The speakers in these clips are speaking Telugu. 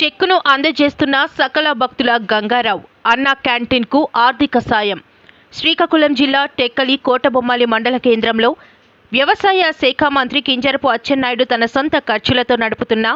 చెక్కును అందజేస్తున్న సకల భక్తుల గంగారావు అన్న క్యాంటీన్కు ఆర్థిక సాయం. శ్రీకాకుళం జిల్లా టెక్కలి కోటబొమ్మాలి మండల కేంద్రంలో వ్యవసాయ శాఖ మంత్రి కింజరపు అచ్చెన్నాయుడు తన సొంత ఖర్చులతో నడుపుతున్న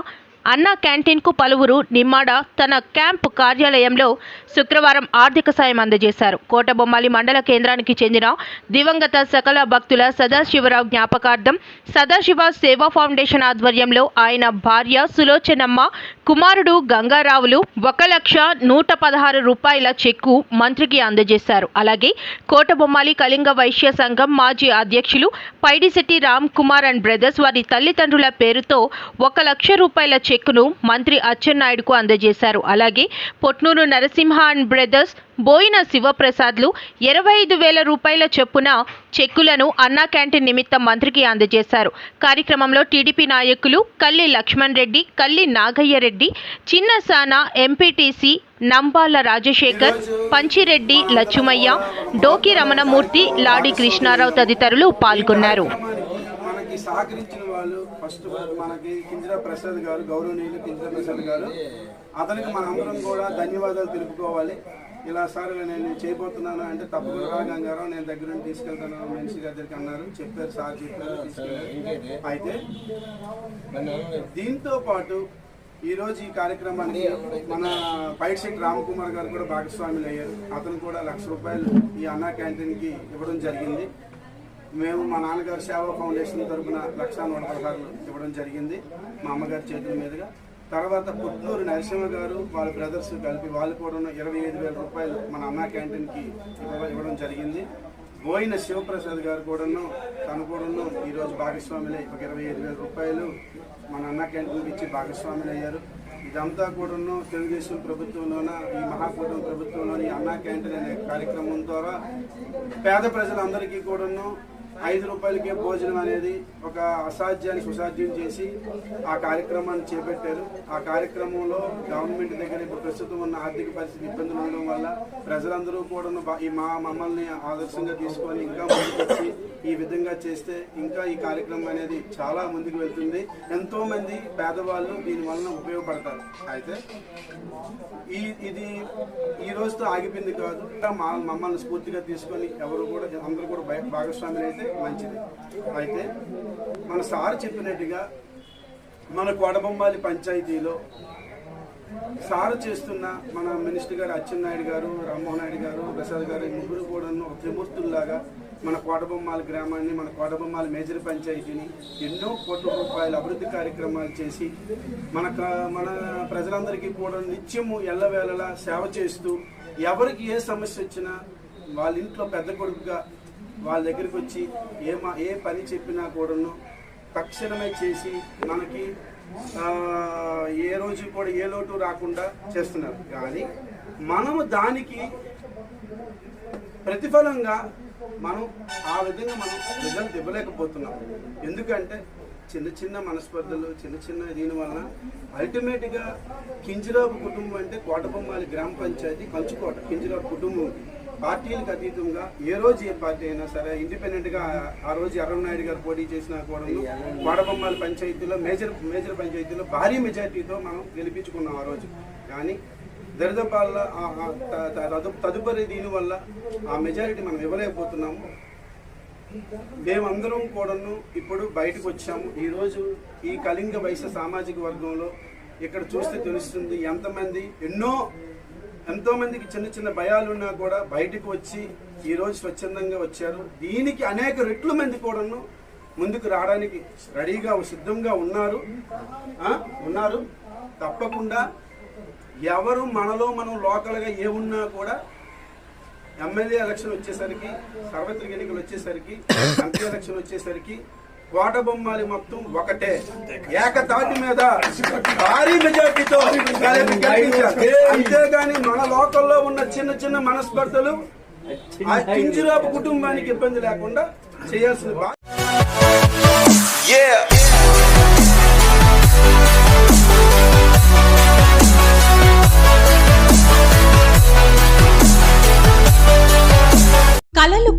అన్నా క్యాంటీన్కు పలువురు నిమ్మాడ తన క్యాంప్ కార్యాలయంలో శుక్రవారం ఆర్థిక సాయం అందజేశారు. కోటబొమ్మాలి మండల కేంద్రానికి చెందిన దివంగత సకల భక్తుల సదాశివరావు జ్ఞాపకార్థం సదాశివ సేవా ఫౌండేషన్ ఆధ్వర్యంలో ఆయన భార్య సులోచనమ్మ కుమారుడు గంగారావులు ఒక లక్ష నూట పదహారు రూపాయల చెక్కు మంత్రికి అందజేశారు. అలాగే కోటబొమ్మాలి కళింగ వైశ్య సంఘం మాజీ అధ్యక్షులు పైడిశెట్టి రామ్ కుమార్ అండ్ బ్రదర్స్ వారి తల్లిదండ్రుల పేరుతో ఒక లక్ష రూపాయల చెక్కును మంత్రి అచ్చెన్నాయుడుకు అందజేశారు. అలాగే పొట్నూరు నరసింహ అండ్ బ్రదర్స్ బోయిన శివప్రసాద్లు ఇరవై ఐదు వేల రూపాయల చొప్పున చెక్కులను అన్నా క్యాంటీన్ నిమిత్తం మంత్రికి అందజేశారు. కార్యక్రమంలో టీడీపీ నాయకులు కల్లి లక్ష్మణ్ రెడ్డి కల్లి నాగయ్య రెడ్డి చిన్నసాన ఎంపీటీసీ నంబాల రాజశేఖర్ పంచిరెడ్డి లచ్చుమయ్య డోకి రమణమూర్తి లాడి కృష్ణారావు తదితరులు పాల్గొన్నారు. సహకరించిన వాళ్ళు ఫస్ట్ మనకి కింజరా ప్రసాద్ గారు గౌరవనీయులు కింజరా ప్రసాద్ గారు. అతనికి మన అందరం కూడా ధన్యవాదాలు తెలుపుకోవాలి. ఇలా సార్ నేను చేయబోతున్నాను అంటే తప్పకుండా రా గంగారావు నేను దగ్గర నుండి తీసుకెళ్తాను మనిషి గారి దగ్గరికి అన్నారు. చెప్పారు సార్ చెప్పారు తీసుకెళ్ళారు అయితే దీంతో పాటు ఈరోజు ఈ కార్యక్రమాన్ని మన పైట్ రామకుమార్ గారు కూడా భాగస్వాములు అయ్యారు అతను కూడా లక్ష రూపాయలు ఈ అన్నా క్యాంటీన్కి ఇవ్వడం జరిగింది. మేము మా నాన్నగారు సేవా ఫౌండేషన్ తరఫున లక్షా నూట పదహారులు ఇవ్వడం జరిగింది మా అమ్మగారి చేతుల మీదుగా. తర్వాత పుట్నూరు నరసింహ గారు వాళ్ళ బ్రదర్స్ కలిపి వాళ్ళు కూడా ఇరవై ఐదు వేల రూపాయలు మన అమ్మ క్యాంటీన్కి ఇవ్వడం జరిగింది. బోయిన శివప్రసాద్ గారు కూడాను తను కూడాను ఈరోజు భాగస్వాములై ఒక ఇరవై ఐదు వేల రూపాయలు మన అన్న క్యాంటీన్కి ఇచ్చి భాగస్వాములు అయ్యారు ఇదంతా కూడాను తెలుగుదేశం ప్రభుత్వంలోన ఈ మహాకూటమి ప్రభుత్వంలోని అన్నా క్యాంటీన్ అనే కార్యక్రమం ద్వారా పేద ప్రజలందరికీ కూడాను ఐదు రూపాయలకే భోజనం అనేది ఒక అసాధ్యాన్ని సుసాధ్యం చేసి ఆ కార్యక్రమాన్ని చేపట్టారు. ఆ కార్యక్రమంలో గవర్నమెంట్ దగ్గర ఇప్పుడు ప్రస్తుతం ఉన్న ఆర్థిక పరిస్థితి ఇబ్బందులు ఉండడం వల్ల ప్రజలందరూ కూడా ఈ మా మమ్మల్ని ఆదర్శంగా తీసుకొని ఇంకా ముందుకొచ్చి ఈ విధంగా చేస్తే ఇంకా ఈ కార్యక్రమం అనేది చాలా ముందుకు వెళ్తుంది. ఎంతో మంది పేదవాళ్ళు దీని వలన ఉపయోగపడతారు. అయితే ఈ ఇది ఈ రోజుతో ఆగిపోయింది కాదు. మా మమ్మల్ని స్ఫూర్తిగా తీసుకొని ఎవరు కూడా అందరూ కూడా భయ భాగస్వాములు అయితే మంచిది. అయితే మన సార్ చెప్పినట్టుగా మన కోడబొమ్మాలి పంచాయతీలో సారు చేస్తున్న మన మినిస్టర్ గారు అచ్చెన్నాయుడు గారు రామ్మోహన్ నాయుడు గారు ప్రసాద్ గారు ముగ్గురు కూడా ఒక త్రిమూర్తుల్లాగా మన కోటబొమ్మాల గ్రామాన్ని మన కోటబొమ్మాల మేజర్ పంచాయతీని ఎన్నో కోట్ల రూపాయల అభివృద్ధి కార్యక్రమాలు చేసి మన మన ప్రజలందరికీ కూడా నిత్యము ఎల్లవేళలా సేవ చేస్తూ ఎవరికి ఏ సమస్య వచ్చినా వాళ్ళ ఇంట్లో పెద్ద కొడుకుగా వాళ్ళ దగ్గరికి వచ్చి ఏ మా ఏ పని చెప్పినా కూడాను తక్షణమే చేసి మనకి ఏ రోజు కూడా ఏ లోటు రాకుండా చేస్తున్నారు. కానీ మనము దానికి ప్రతిఫలంగా మనం ఆ విధంగా మనం రిజల్ట్ ఇవ్వలేకపోతున్నాం. ఎందుకంటే చిన్న చిన్న మనస్పర్ధలు చిన్న చిన్న దీని వలన అల్టిమేట్గా కింజరాపు కుటుంబం అంటే కోటబొమ్మాలి గ్రామ పంచాయతీ కంచుకోట కింజరాపు కుటుంబం పార్టీలకు అతీతంగా ఏ రోజు ఏ పార్టీ అయినా సరే ఇండిపెండెంట్గా ఆ రోజు నాయుడు గారు పోటీ చేసిన కూడా కోడబొమ్మాలి పంచాయతీలో మేజర్ మేజర్ పంచాయతీలో భారీ మెజార్టీతో మనం గెలిపించుకున్నాం ఆ రోజు. కానీ దరిదపాల తదుపరి దీని వల్ల ఆ మెజారిటీ మనం ఇవ్వలేకపోతున్నాము. మేమందరం కూడాను ఇప్పుడు బయటకు వచ్చాము. ఈరోజు ఈ కళింగ వైశ్య సామాజిక వర్గంలో ఇక్కడ చూస్తే తెలుస్తుంది ఎంతమంది ఎన్నో ఎంతోమందికి చిన్న చిన్న భయాలున్నా కూడా బయటకు వచ్చి ఈరోజు స్వచ్ఛందంగా వచ్చారు. దీనికి అనేక రెట్లు మంది కూడాను ముందుకు రావడానికి రెడీగా సిద్ధంగా ఉన్నారు. ఉన్నారు. తప్పకుండా ఎవరు మనలో మనం లోకల్గా ఏమున్నా కూడా ఎమ్మెల్యే ఎలక్షన్ వచ్చేసరికి సార్వత్రిక ఎన్నికలు వచ్చేసరికి ఎంపీ ఎలక్షన్ వచ్చేసరికి కోట బొమ్మాలి మొత్తం ఒకటే. ఏకతాటి మీద భారీ మెజార్టీతో అంతేగాని మన లోకల్లో ఉన్న చిన్న చిన్న మనస్పర్ధలు ఆ కింజరాపు కుటుంబానికి ఇబ్బంది లేకుండా చేయాల్సిన బాధ్యత